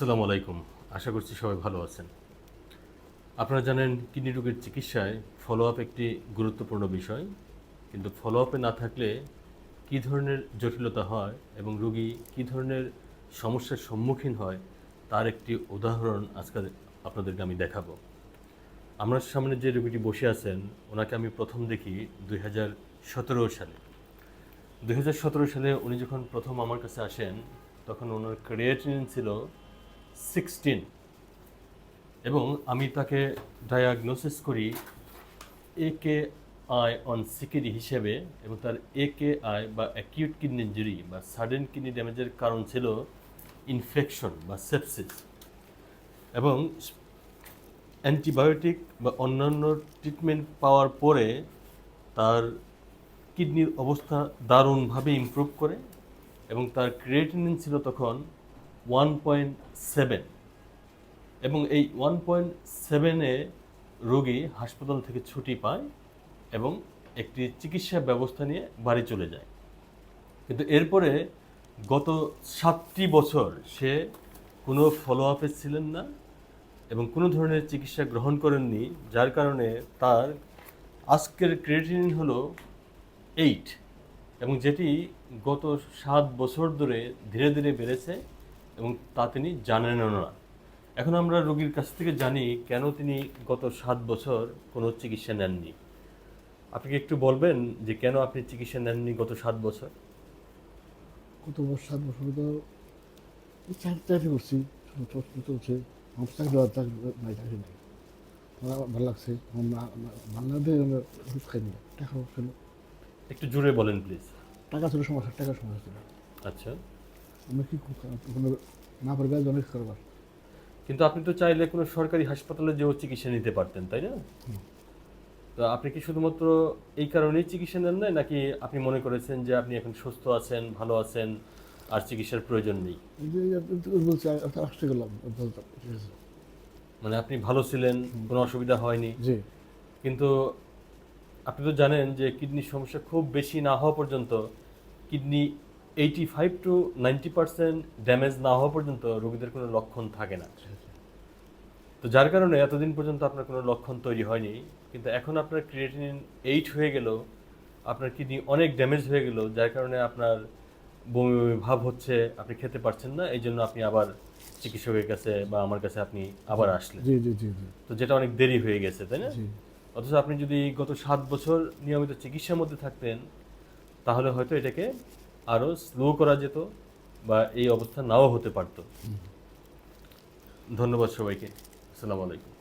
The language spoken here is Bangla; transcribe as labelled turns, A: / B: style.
A: আসসালামু আলাইকুম। আশা করছি সবাই ভালো আছেন। আপনারা জানেন কিডনি রোগের চিকিৎসায় ফলো আপ একটি গুরুত্বপূর্ণ বিষয়। কিন্তু ফলো আপে না থাকলে কী ধরনের জটিলতা হয় এবং রোগী কী ধরনের সমস্যার সম্মুখীন হয়, তার একটি উদাহরণ আজকে আপনাদেরকে আমি দেখাবো। আমার সামনে যে রোগীটি বসে আছেন, ওনাকে আমি প্রথম দেখি দুই হাজার সতেরো সালে। দুই হাজার সতেরো সালে উনি যখন প্রথম আমার কাছে আসেন, তখন ওনার ক্রিয়েটিনিন ছিল সিক্সটিন এবং আমি তাকে ডায়াগনোসিস করি A K I on CKD হিসেবে এবং তার এ কে আই বা অ্যাকিউট কিডনি ইঞ্জুরি বা সাডেন কিডনি ড্যামেজের কারণ ছিল ইনফেকশন বা সেপসিস এবং অ্যান্টিবায়োটিক বা অন্যান্য ট্রিটমেন্ট পাওয়ার পরে তার কিডনির অবস্থা দারুণভাবে ইমপ্রুভ করে এবং তার ক্রিয়েটিনিন ছিল তখন ওয়ান পয়েন্ট সেভেন এবং এই ওয়ান পয়েন্ট সেভেনে রোগী হাসপাতাল থেকে ছুটি পায় এবং একটি চিকিৎসা ব্যবস্থা নিয়ে বাড়ি চলে যায়। কিন্তু এরপরে গত সাতটি বছর সে কোনো ফলো আপে ছিলেন না এবং কোনো ধরনের চিকিৎসা গ্রহণ করেননি, যার কারণে তার আজকের ক্রিয়েটিনিন হলো এইট এবং যেটি গত সাত বছর ধরে ধীরে ধীরে বেড়েছে। এবং তা তিনি জানেনও না। এখন আমরা রোগীর কাছ থেকে জানি কেন তিনি গত সাত বছর কোনো চিকিৎসা নেননি। আপনি কি একটু বলবেন যে কেন আপনি চিকিৎসা নেননি গত সাত বছর?
B: গত বছর সাত বছর তো চাকরি করছি চলছে আমার চাকরি দেওয়ার চাকরি নাই চাকরি নেই। আমার ভালো লাগছে খাইনি টাকা ছিল
A: একটু জুড়ে বলেন প্লিজ
B: টাকা ছিল সমস্যা টাকার সমস্যা ছিল।
A: আচ্ছা।
B: আমরা কি করতাম না পারবে অনেক করবার
A: কিন্তু আপনি তো চাইলে কোনো সরকারি হাসপাতালে যেও চিকিৎসা নিতে পারতেন তাই না? তো আপনি কি শুধুমাত্র এই কারণেই চিকিৎসা নেন নাই নাকি আপনি মনে করেছেন যে আপনি এখন সুস্থ আছেন ভালো আছেন আর চিকিৎসার প্রয়োজন নেই? মানে আপনি ভালো ছিলেন কোনো অসুবিধা হয়নি। কিন্তু আপনি তো জানেন যে কিডনির সমস্যা খুব বেশি না হওয়া পর্যন্ত kidney eighty five to ninety percent damage না হওয়া পর্যন্ত রোগীদের কোনো লক্ষণ থাকে না। তো যার কারণে এতদিন পর্যন্ত আপনার কোনো লক্ষণ তৈরি হয়নি কিন্তু এখন আপনার ক্রিয়েটিনিন এইট হয়ে গেল আপনার কিডনি অনেক ড্যামেজ হয়ে গেল যার কারণে আপনার বমি বমি ভাব হচ্ছে আপনি খেতে পারছেন না এই জন্য আপনি আবার চিকিৎসকের কাছে বা আমার কাছে আপনি আবার আসলেন।
B: জি জি জি জি।
A: তো যেটা অনেক দেরি হয়ে গেছে তাই না? অথচ আপনি যদি গত সাত বছর নিয়মিত চিকিৎসার মধ্যে থাকতেন তাহলে হয়তো এটাকে আরও স্লো করা যেত বা এই অবস্থা নাও হতে পারত। ধন্যবাদ সবাইকে। আসসালামু আলাইকুম।